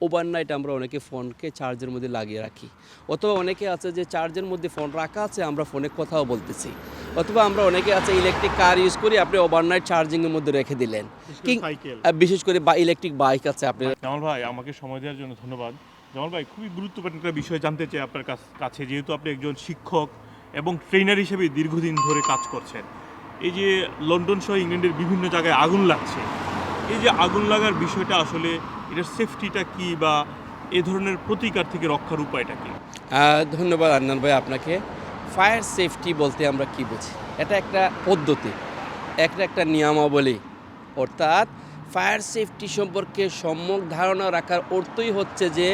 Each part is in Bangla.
ওভারনাইট আমরা অনেকে ফোনকে চার্জের মধ্যে লাগিয়ে রাখি। অথবা অনেকে আছে যে চার্জের মধ্যে ফোন রাখা আছে আমরা ফোনে কথাও বলতেছি। অথবা আমরা অনেকে আছে ইলেকট্রিক কার ইউজ করি আপনি ওভারনাইট চার্জিংয়ের মধ্যে রেখে দিলেন। কিং- বিশেষ করে বা ইলেকট্রিক বাইক আছে আপনি জামাল ভাই আমাকে সময় দেওয়ার জন্য ধন্যবাদ। জামাল ভাই খুবই গুরুত্বপূর্ণ একটা বিষয় জানতে চাই আপনার কাছ- কাছে যেহেতু আপনি একজন শিক্ষক এবং ট্রেনার হিসেবে দীর্ঘদিন ধরে কাজ করছেন। এই যে লন্ডন সহ ইংল্যান্ডের বিভিন্ন জায়গায় আগুন লাগছে এই যে আগুন লাগার বিষয়টা আসলে, এটার সেফটিটা কি বা এ ধরনের প্রতিকার থেকে রক্ষার উপায়টা কি? ধন্যবাদ আন্নান ভাই আপনাকে। ফায়ার সেফটি বলতে আমরা কি বুঝি? এটা একটা পদ্ধতি, একটা একটা নিয়মাবলী। অর্থাৎ ফায়ার সেফটি সম্পর্কে সম্যক ধারণা রাখার অর্থই হচ্ছে যে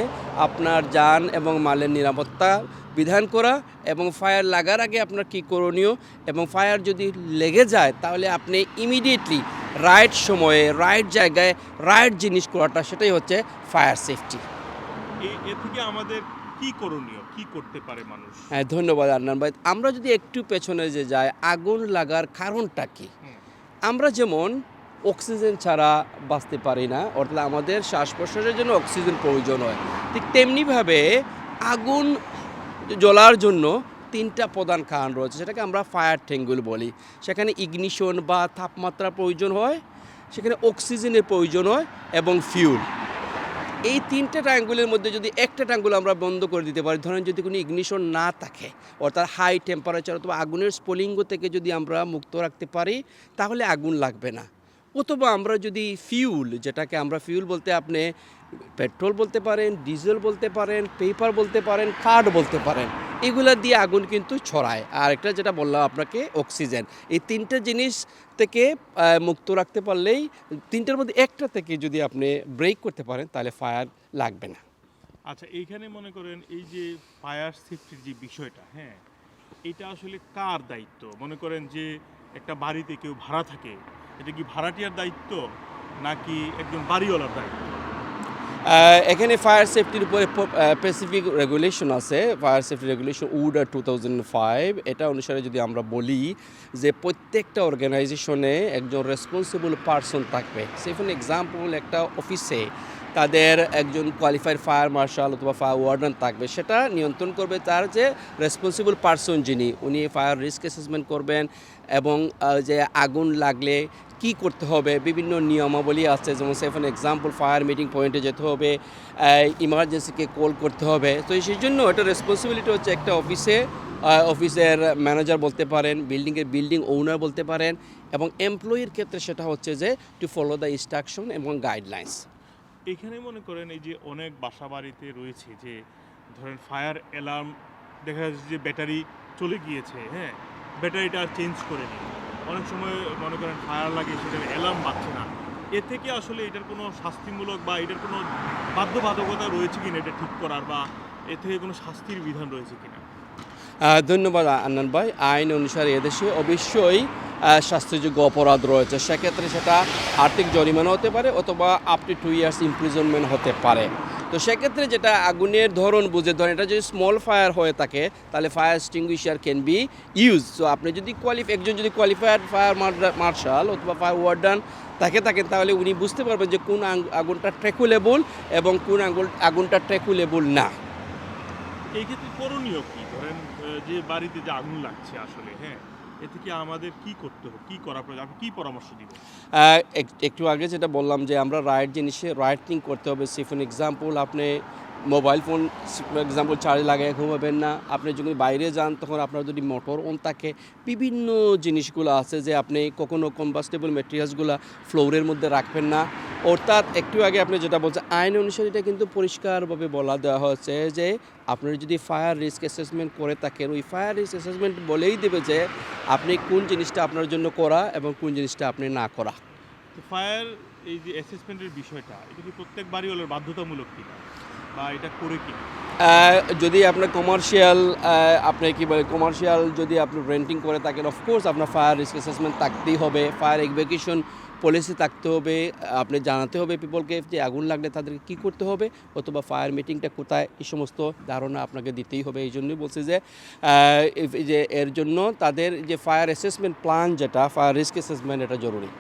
আপনার যান এবং মালের নিরাপত্তা বিধান করা এবং ফায়ার লাগার আগে আপনার কী করণীয় এবং ফায়ার যদি লেগে যায়, তাহলে আপনি ইমিডিয়েটলি রাইট সময়ে রাইট জায়গায় রাইট জিনিস করাটা সেটাই হচ্ছে ফায়ার সেফটি এ- থেকে আমাদের কি করণীয়? কি করতে পারে মানুষ? হ্যাঁ ধন্যবাদ আন্নান ভাই। আমরা যদি একটু পেছনে যে যাই আগুন লাগার কারণটা কি? আমরা যেমন অক্সিজেন ছাড়া বাঁচতে পারি না অর্থাৎ আমাদের শ্বাস প্রশ্বাসের জন্য অক্সিজেন প্রয়োজন হয় ঠিক তেমনিভাবে আগুন জ্বলার জন্য তিনটা প্রধান কারণ রয়েছে, সেটাকে আমরা ফায়ার ট্যাঙ্গুল বলি। সেখানে ইগনিশন বা তাপমাত্রা প্রয়োজন হয়, সেখানে অক্সিজেনের প্রয়োজন হয় এবং ফিউল এই তিনটে ট্রায়াঙ্গুলের মধ্যে যদি একটা ট্রায়াঙ্গুল আমরা বন্ধ করে দিতে পারি, ধরেন যদি কোনো ইগনিশন না থাকে, অর্থাৎ হাই টেম্পারেচার অথবা আগুনের স্ফুলিঙ্গ থেকে যদি আমরা মুক্ত রাখতে পারি, তাহলে আগুন লাগবে না। অথবা আমরা যদি ফিউল যেটাকে আমরা ফিউল বলতে আপনি পেট্রোল বলতে পারেন ডিজেল বলতে পারেন পেপার বলতে পারেন কাঠ বলতে পারেন, এগুলা দিয়ে আগুন কিন্তু ছড়ায়। আর একটা যেটা বললাম আপনাকে অক্সিজেন এই তিনটে জিনিস থেকে মুক্ত রাখতে পারলেই তিনটার মধ্যে একটা থেকে যদি আপনি ব্রেক করতে পারেন, তাহলে ফায়ার লাগবে না। আচ্ছা এইখানে মনে করেন এই যে ফায়ার সেফটির যে বিষয়টা হ্যাঁ এটা আসলে কার দায়িত্ব? মনে করেন যে একটা বাড়িতে কেউ ভাড়া থাকে এটা কি ভাড়াটিয়ার দায়িত্ব নাকি একজন বাড়িওয়ালার দায়িত্ব? এখানে ফায়ার সেফটির উপরে স্পেসিফিক রেগুলেশন আছে। Fire safety regulation order two thousand five এটা অনুসারে যদি আমরা বলি যে প্রত্যেকটা অর্গানাইজেশনে একজন রেসপন্সিবল পার্সন থাকবে। সেফন এক্সাম্পল একটা অফিসে তাদের একজন কোয়ালিফাইড ফায়ার মার্শাল অথবা ফায়ার ওয়ার্ডেন থাকবে। সেটা নিয়ন্ত্রণ করবে তার যে রেসপন্সিবল পারসন যিনি, উনি ফায়ার রিস্ক অ্যাসেসমেন্ট করবেন এবং যে আগুন লাগলে কি করতে হবে, বিভিন্ন নিয়মাবলী আছে। যেমন সেফন এক্সাম্পল ফায়ার মিটিং পয়েন্টে যেতে হবে ইমার্জেন্সিকে কল করতে হবে। তো সেই জন্য এটা রেসপন্সিবিলিটি হচ্ছে একটা অফিসে অফিসের ম্যানেজার বলতে পারেন বিল্ডিংয়ের বিল্ডিং ওনার বলতে পারেন এবং এমপ্লয়ির ক্ষেত্রে সেটা হচ্ছে যে টু ফলো দ্য ইনস্ট্রাকশন এবং গাইডলাইন্স এখানে মনে করেন এই যে অনেক বাসা বাড়িতে রয়েছে যে ধরেন ফায়ার অ্যালার্ম, দেখা যাচ্ছে যে ব্যাটারি চলে গিয়েছে হ্যাঁ? ব্যাটারিটা চেঞ্জ করে নিই। অনেক সময় মনে করেন ফায়ার লাগে সেটা অ্যালার্ম বাজছে না। এ থেকে আসলে এটার কোনো শাস্তিমূলক বা এটার কোনো বাধ্যবাধকতা রয়েছে কিনা এটা ঠিক করার বা এ থেকে কোনো শাস্তির বিধান রয়েছে কিনা? ধন্যবাদ আন্নান ভাই। আইন অনুসারে এদেশে অবশ্যই শাস্তিযোগ্য অপরাধ রয়েছে। সেক্ষেত্রে সেটা আর্থিক জরিমানা হতে পারে অথবা up to two years imprisonment হতে পারে। তো সেক্ষেত্রে যেটা আগুনের ধরন বুঝে ধরেন, এটা যদি স্মল ফায়ার হয়ে থাকে, তাহলে fire extinguisher can be use so আপনি যদি কোয়ালিফ একজন যদি কোয়ালিফায়াড ফায়ার মার্শাল অথবা ফায়ার ওয়ার্ডান তাকে থাকেন, তাহলে উনি বুঝতে পারবেন যে কোন আগুনটা ট্রেকুলেবল এবং কোন আগুন, আগুনটা ট্রেকুলেবল না। এই ক্ষেত্রে করণীয় কি? ধরেন যে বাড়িতে যে আগুন লাগছে আসলে হ্যাঁ? এ থেকে আমাদের কি করতে হবে? কি করা প্রয়োজন? আপনি কি পরামর্শ দিবেন? একটু আগে যেটা বললাম যে আমরা রাইট জিনিসে রাইট করতে হবে। সিফন এক্সাম্পল আপনি মোবাইল ফোন এক্সাম্পল চার্জ লাগাই ঘুমাবেন না। আপনি যখন বাইরে যান, তখন আপনার যদি মোটর অন থাকে, বিভিন্ন জিনিসগুলো আছে যে আপনি কখনো কম্বাস্টেবল মেটেরিয়ালসগুলো ফ্লোরের মধ্যে রাখবেন না। অর্থাৎ একটু আগে আপনি যেটা বলছেন আইন অনুসারে এটা কিন্তু পরিষ্কারভাবে বলা দেওয়া হয়েছে যে আপনার যদি ফায়ার রিস্ক অ্যাসেসমেন্ট করে থাকেন, ওই ফায়ার রিস্ক অ্যাসেসমেন্ট বলেই দেবে যে আপনি কোন জিনিসটা আপনার জন্য করা এবং কোন জিনিসটা আপনি না করা। ফায়ার এই যে অ্যাসেসমেন্টের বিষয়টা, এটা কি প্রত্যেক বাড়িওয়ালার বাধ্যতামূলক কিনা? বা এটা করে আহ, যদি আপনার কমার্শিয়াল আপনি কি বলে কমার্শিয়াল যদি আপনি রেন্টিং করে থাকেন অফকোর্স আপনার ফায়ার রিস্ক অ্যাসেসমেন্ট থাকতেই হবে। ফায়ার এক্সিকিউশন পলিসি থাকতে হবে। আপনি জানাতে হবে পিপলকে যে আগুন লাগলে তাদেরকে কী করতে হবে অথবা ফায়ার মিটিংটা কোথায় এই সমস্ত ধারণা আপনাকে দিতেই হবে। এই জন্যই বলছি যে যে এর জন্য তাদের যে ফায়ার অ্যাসেসমেন্ট প্ল্যান যেটা ফায়ার রিস্ক অ্যাসেসমেন্ট এটা জরুরি।